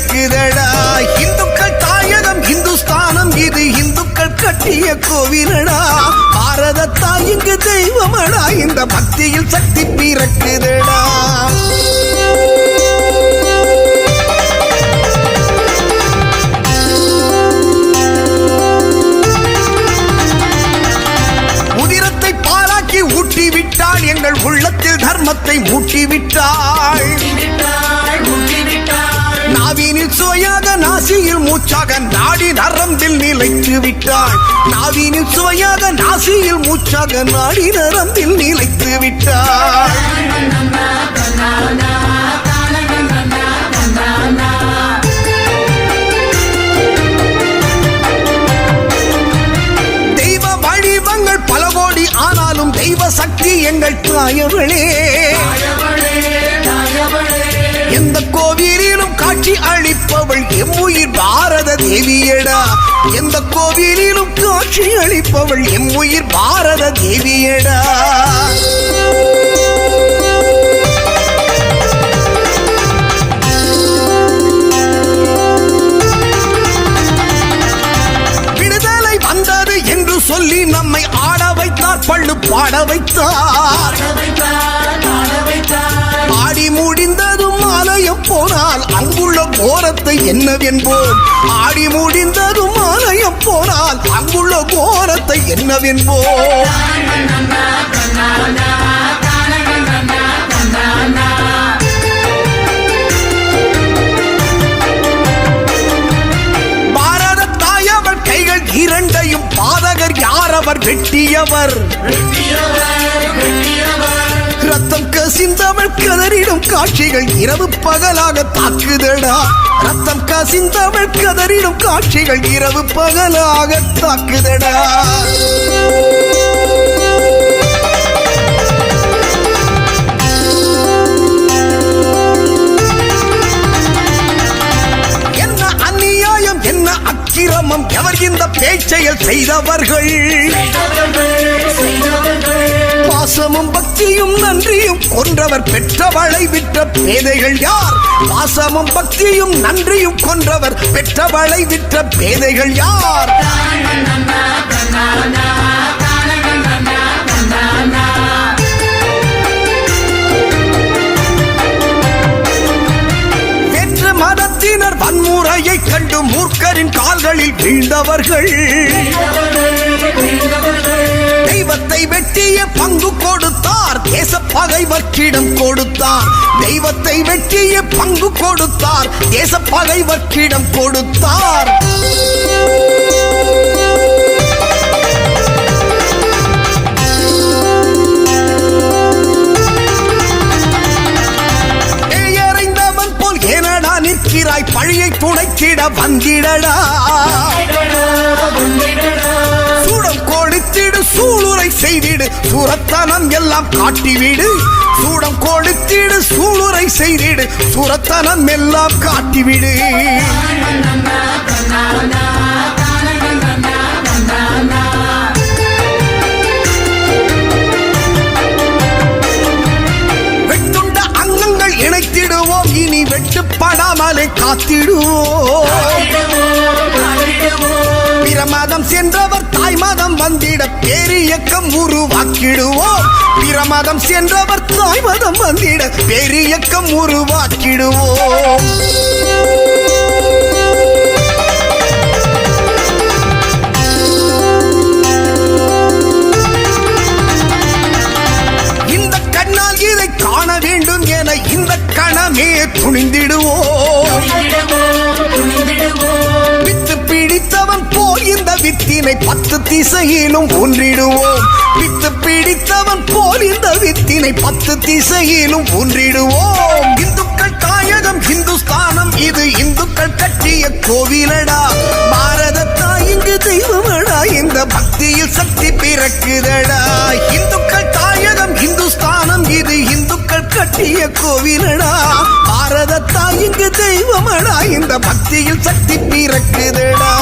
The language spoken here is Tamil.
கேக்குதடா இந்துக்கள் தாயகம் இந்துஸ்தானம் இது இந்துக்கள் கட்டிய கோவிலடா. பாரத தாயிங்கு தெய்வமடா. இந்த பக்தியில் சக்தி பிறக்குதடா. ஊற்றிவிட்டாள். எங்கள் உள்ளத்தில் தர்மத்தை மூற்றிவிட்டாள் நாவினில் சுவையாக நாசியில் மூச்சாக நாடி நரம்பில் நிலைத்து விட்டாள் நாவினில் சுவையாக நாசியில் மூச்சாக நாடி நரம்பில் நிலைத்து விட்டாள் தெய்வ வடிவங்கள் பல கோடி ஆனாலும் தெய்வ சக்தி எங்கள் தாயவளே. எந்த கோவிலில் காட்சி அளிப்பவள் எம்முயிர் பாரத தேவியடா. எந்த கோவிலிலும் காட்சி அளிப்பவள் எம்முயிர் பாரத தேவியடா. விடுதலை வந்தது என்று சொல்லி நம்மை ஆட வைத்தார் பள்ளு பாட வைத்தார். கோரத்தை என்னவென்போம் ஆடி முடிந்ததும் ஆலயம் போனால் அங்குள்ள கோரத்தை என்னவென்போம் பாரத தாயவர் கைகள் இரண்டையும் பாதகர் யார்? அவர் வெட்டியவர். கதறிடும் காட்சிகள் இரவு பகலாக தாக்குதடா. ரத்தம் கசிந்தவள் கதறிடும் காட்சிகள் இரவு பகலாக தாக்குதடா. என்ன அநியாயம் என்ன எவர் இந்த பேச்செயல் செய்தவர்கள். பாசமும் பக்தியும் நன்றியும் கொன்றவர் பெற்றவளை விற்ற பேதைகள் யார்? பாசமும் பக்தியும் நன்றியும் கொன்றவர் பெற்றவளை விற்ற பேதைகள் யார்? மதத்தினர் வன்முறையை கண்டு மூர்க்கரின் கால்களில் வீழ்ந்தவர்கள். தெய்வத்தை வெட்டிய பங்கு கொடுத்தார். தேச பகைவர்க்கிடம் கொடுத்தார். தெய்வத்தை வெட்டிய பங்கு கொடுத்தார். தேச பகைவர்க்கிடம் கொடுத்தார். போல் நிற்கிறாய்? பழியை துணைக்கிட வந்திடடா. சூடம் கொடுத்திடு சூளுரை செய்திடு. சுரத்தனம் எல்லாம் காட்டிவிடு. சூடம் கொடுத்திடு சூளுரை செய்திடு. சுரத்தனம் எல்லாம் காட்டிவிடு. வெட்டுண்ட அங்கங்கள் இணைத்திடுவோம். இனி வெட்டுப்படாமலே காத்திடுவோம். பிரமாதம் சென்றவர் மதம் வந்திட பேரியக்கம் உருவாக்கிடுவோம். பிற மதம் சென்றவர் தாய் மதம் வந்திட பேரியக்கம் உருவாக்கிடுவோம். இந்த கண்ணால் இதை காண வேண்டும் என இந்த கணமே துணிந்திடுவோம். வித்தினை பத்து திசையிலும் ஒன்றிடுவோம் வித்து பிடித்தவன் போல் இந்த வித்தினை பத்து திசையிலும் ஒன்றிடுவோம் இந்துக்கள் தாயகம் இந்துஸ்தானம் இது இந்துக்கள் கட்டிய கோவிலடா. பாரத தாயிங்கு தெய்வமடா இந்த பக்தியில் சக்தி பிறக்குதடா. இந்துக்கள் தாயகம் இந்துஸ்தானம் இது இந்துக்கள் கட்டிய கோவிலடா. பாரத தாயிங்கு தெய்வமடா இந்த பக்தியில் சக்தி பிறக்குதடா.